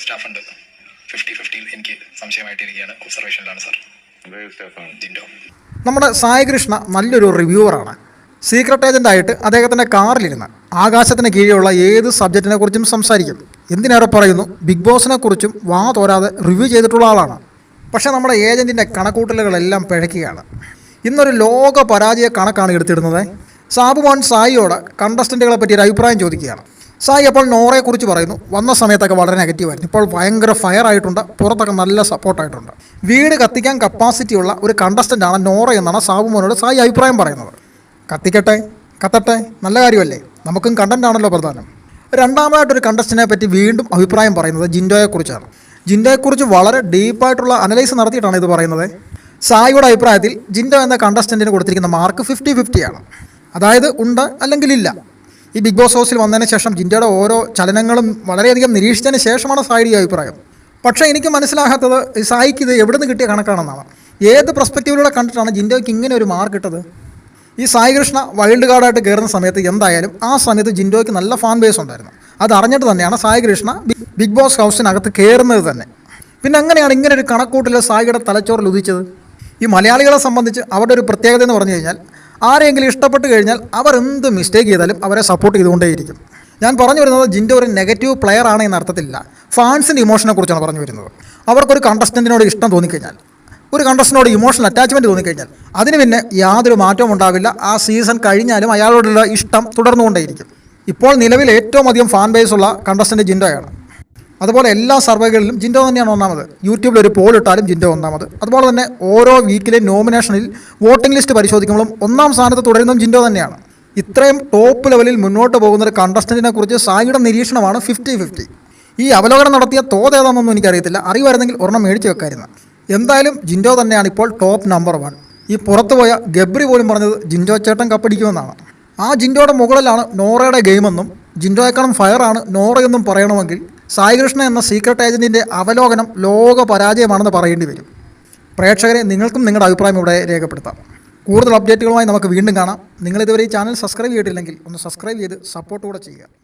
Staff ഉണ്ട്. Fifty ഫിഫ്റ്റിയിൽ എനിക്ക് സംശയമായിട്ടിരിക്കുകയാണ്. ഒബ്സർവേഷനിലാണ് sir Jinto നമ്മുടെ സായികൃഷ്ണ നല്ലൊരു റിവ്യൂവറാണ്. സീക്രട്ട് ഏജന്റായിട്ട് അദ്ദേഹത്തിന്റെ കാറിലിരുന്ന് ആകാശത്തിന് കീഴെയുള്ള ഏത് സബ്ജക്റ്റിനെ കുറിച്ചും സംസാരിക്കും. എന്തിനേറെ പറയുന്നു? ബിഗ് ബോസിനെ കുറിച്ചും വാ തോരാതെ റിവ്യൂ ചെയ്തിട്ടുള്ള ആളാണ്. പക്ഷേ നമ്മുടെ ഏജന്റിന്റെ കണക്കൂട്ടലുകളെല്ലാം പിഴയ്ക്കുകയാണ്. ഇന്നൊരു ലോക പരാജയ കണക്കാണ് എടുത്തിടുന്നത്. സാബുമോൻ സായിയോട് കണ്ടസ്റ്റന്റുകളെ പറ്റി ഒരു അഭിപ്രായം ചോദിക്കുകയാണ്. സായി അപ്പോൾ നോറയെക്കുറിച്ച് പറയുന്നു. വന്ന സമയത്തൊക്കെ വളരെ നെഗറ്റീവായിരുന്നു ഇപ്പോൾ ഭയങ്കര ഫയർ ആയിട്ടുണ്ട്. പുറത്തൊക്കെ നല്ല സപ്പോർട്ടായിട്ടുണ്ട് വീട് കത്തിക്കാൻ കപ്പാസിറ്റിയുള്ള ഒരു കണ്ടസ്റ്റന്റാണ് നോറ എന്നാണ് സാബുമോനോട് സായി അഭിപ്രായം പറയുന്നത്. കത്തിക്കട്ടെ കത്തട്ടെ നല്ല കാര്യമല്ലേ? നമുക്കും കണ്ടന്റ് ആണല്ലോ പ്രധാനം. രണ്ടാമതായിട്ടൊരു കണ്ടസ്റ്റനെ പറ്റി വീണ്ടും അഭിപ്രായം പറയുന്നത് ജിൻഡോയെക്കുറിച്ചാണ് ജിൻഡോയെക്കുറിച്ച് വളരെ ഡീപ്പായിട്ടുള്ള അനലൈസ് നടത്തിയിട്ടാണ് ഇത് പറയുന്നത്. സായിയുടെ അഭിപ്രായത്തിൽ ജിൻഡോ എന്ന കണ്ടസ്റ്റന്റിന് കൊടുത്തിരിക്കുന്ന മാർക്ക് ഫിഫ്റ്റി ഫിഫ്റ്റിയാണ് അതായത് ഉണ്ട് അല്ലെങ്കിൽ ഇല്ല. ഈ ബിഗ് ബോസ് ഹൗസിൽ വന്നതിന് ശേഷം ജിൻഡയുടെ ഓരോ ചലനങ്ങളും വളരെയധികം നിരീക്ഷിച്ചതിന് ശേഷമാണ് സായിയുടെ അഭിപ്രായം. പക്ഷേ എനിക്ക് മനസ്സിലാകാത്തത് സായിക്ക് ഇത് എവിടെ നിന്ന് കിട്ടിയ കണക്കാണെന്നാണ്. ഏത് പെർസ്പെക്റ്റീവിലൂടെ കണ്ടിട്ടാണ് ജിൻഡോയ്ക്ക് ഇങ്ങനെ ഒരു മാർക്ക് ഇട്ടത്? ഈ സായി കൃഷ്ണ വൈൽഡ് കാർഡായിട്ട് കയറുന്ന സമയത്ത് എന്തായാലും ആ സമയത്ത് ജിൻഡോയ്ക്ക് നല്ല ഫാൻ ബേസ് ഉണ്ടായിരുന്നു. അത് അറിഞ്ഞിട്ട് തന്നെയാണ് സായി കൃഷ്ണ ബിഗ് ബോസ് ഹൗസിനകത്ത് കയറുന്നത് തന്നെ. പിന്നെ അങ്ങനെയാണ് ഇങ്ങനെ ഒരു കണക്കൂട്ടിൽ സായിയുടെ തലച്ചോറിൽ ഉദിച്ചത്. ഈ മലയാളികളെ സംബന്ധിച്ച് അവരുടെ ഒരു പ്രത്യേകത എന്ന് പറഞ്ഞു കഴിഞ്ഞാൽ ആരെങ്കിലും ഇഷ്ടപ്പെട്ട് കഴിഞ്ഞാൽ അവർ എന്ത് മിസ്റ്റേക്ക് ചെയ്താലും അവരെ സപ്പോർട്ട് ചെയ്തുകൊണ്ടേയിരിക്കും. ഞാൻ പറഞ്ഞു വരുന്നത് ജിന്റെ ഒരു നെഗറ്റീവ് പ്ലെയർ ആണ് എന്ന അർത്ഥത്തിലില്ല. ഫാൻസിന്റെ ഇമോഷനെ കുറിച്ചാണ് പറഞ്ഞു വരുന്നത്. അവർക്കൊരു കണ്ടസ്റ്റന്റിനോട് ഇഷ്ടം തോന്നിക്കഴിഞ്ഞാൽ ഒരു കണ്ടസ്റ്റനോട് ഇമോഷണൽ അറ്റാച്ച്മെന്റ് തോന്നിക്കഴിഞ്ഞാൽ അതിന് പിന്നെ യാതൊരു മാറ്റവും ഉണ്ടാവില്ല. ആ സീസൺ കഴിഞ്ഞാലും അയാളോടുള്ള ഇഷ്ടം തുടർന്നുകൊണ്ടേയിരിക്കും. ഇപ്പോൾ നിലവിൽ ഏറ്റവും അധികം ഫാൻ ബേസ് ഉള്ള കണ്ടസ്റ്റന്റ് ജിൻഡോയാണ്. അതുപോലെ എല്ലാ സർവേകളിലും ജിൻഡോ തന്നെയാണ് ഒന്നാമത്. യൂട്യൂബിൽ ഒരു പോൾ ഇട്ടാലും ജിൻഡോ ഒന്നാമത്. അതുപോലെ തന്നെ ഓരോ വീക്കിലെ നോമിനേഷനിൽ വോട്ടിംഗ് ലിസ്റ്റ് പരിശോധിക്കുമ്പോഴും ഒന്നാം സ്ഥാനത്ത് തുടരുന്നതും ജിൻഡോ തന്നെയാണ്. ഇത്രയും ടോപ്പ് ലെവലിൽ മുന്നോട്ട് പോകുന്ന ഒരു കണ്ടസ്റ്റന്റിനെ കുറിച്ച് സായിയുടെ നിരീക്ഷണമാണ് ഫിഫ്റ്റി ഫിഫ്റ്റി ഈ അവലോകനം നടത്തിയ തോത് ഏതാണെന്നൊന്നും എനിക്കറിയത്തില്ല. അറിയുമായിരുന്നെങ്കിൽ ഒരെണ്ണം മേടിച്ച് വെക്കായിരുന്നു. എന്തായാലും ജിൻഡോ തന്നെയാണ് ഇപ്പോൾ ടോപ്പ് നമ്പർ വൺ ഈ പുറത്തുപോയ ഗബ്രി പോലും പറഞ്ഞത് ജിൻഡോ ചേട്ടൻ കപ്പടിക്കുമെന്നാണ്. ആ ജിൻഡോയുടെ മുകളിലാണ് നോറയുടെ ഗെയിമെന്നും ജിൻഡോയെക്കാളും ഫയറാണ് നോറയെന്നും പറയണമെങ്കിൽ സായികൃഷ്ണ എന്ന സീക്രട്ട് ഏജന്റിന്റെ അവലോകനം ലോക പരാജയമാണെന്ന് പറയേണ്ടി വരും. പ്രേക്ഷകരെ നിങ്ങൾക്കും നിങ്ങളുടെ അഭിപ്രായം ഇവിടെ രേഖപ്പെടുത്താം. കൂടുതൽ അപ്ഡേറ്റുകളുമായി നമുക്ക് വീണ്ടും കാണാം. നിങ്ങളിതുവരെ ഈ ചാനൽ സബ്സ്ക്രൈബ് ചെയ്തിട്ടില്ലെങ്കിൽ ഒന്ന് സബ്സ്ക്രൈബ് ചെയ്ത് സപ്പോർട്ട് കൂടെ ചെയ്യുക.